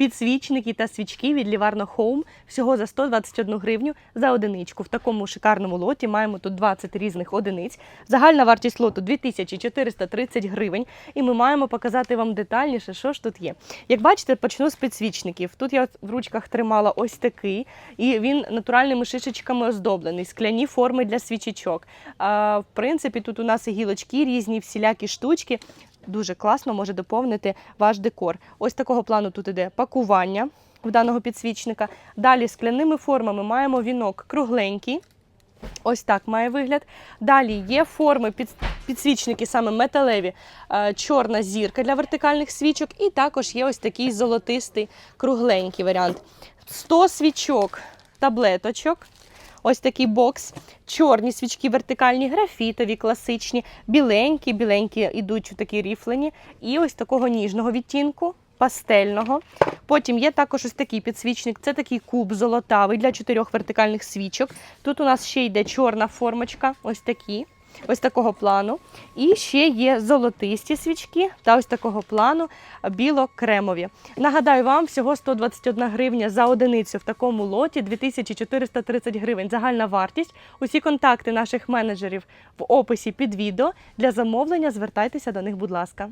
підсвічники та свічки від Livarno Home всього за 121 гривню за одиничку. В такому шикарному лоті маємо тут 20 різних одиниць. Загальна вартість лоту 2430 гривень. І ми маємо показати вам детальніше, що ж тут є. Як бачите, почну з підсвічників. Тут я в ручках тримала ось такий, і він натуральними шишечками оздоблений, скляні форми для свічечок. А, в принципі, тут у нас і гілочки різні, всілякі штучки. Дуже класно може доповнити ваш декор. Ось такого плану тут іде пакування в даного підсвічника. Далі скляними формами маємо вінок кругленький. Ось так має вигляд. Далі є форми під, підсвічники, саме металеві, е, чорна зірка для вертикальних свічок, і також є ось такий золотистий кругленький варіант. 100 свічок таблеточок. Ось такий бокс. Чорні свічки вертикальні, графітові, класичні, біленькі, біленькі ідуть такі ріфлені. І ось такого ніжного відтінку, пастельного. Потім є також ось такий підсвічник. Це такий куб золотавий для чотирьох вертикальних свічок. Тут у нас ще йде чорна формочка, ось такі. Ось такого плану. І ще є золотисті свічки та ось такого плану біло-кремові. Нагадаю вам, всього 121 гривня за одиницю в такому лоті, 2430 гривень загальна вартість. Усі контакти наших менеджерів в описі під відео. Для замовлення звертайтеся до них, будь ласка.